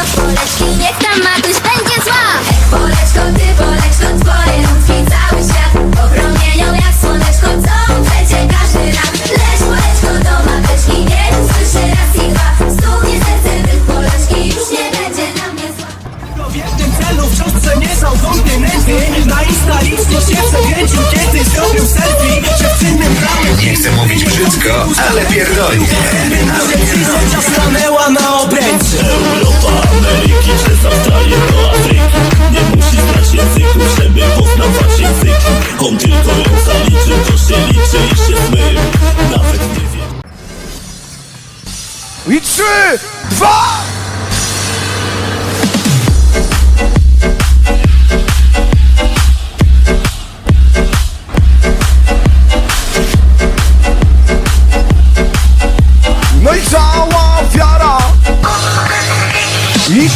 do Poleczki Niech tam Matuś będzie zła. Ech, Poleczko, ty Poleczko, twoje rączki cały świat Ochronienią jak słoneczko, co przecie każdy raz. Lecz Poleczko do mateczki, niech usłyszy raz i dwa. Stuknie serce tych Poleczki, już nie będzie na mnie zła. W jednym celu w cząstce nie są kontynenty Na Insta liczno się przekręcił, kiedy zrobił selfie. Dziewczyny brały Nie chcę mówić brzydko, ale pierdolnie. On tylko ją zaliczy, to się liczy i się zmył Nawet nie wie I trzy, dwa! No i cała wiara. I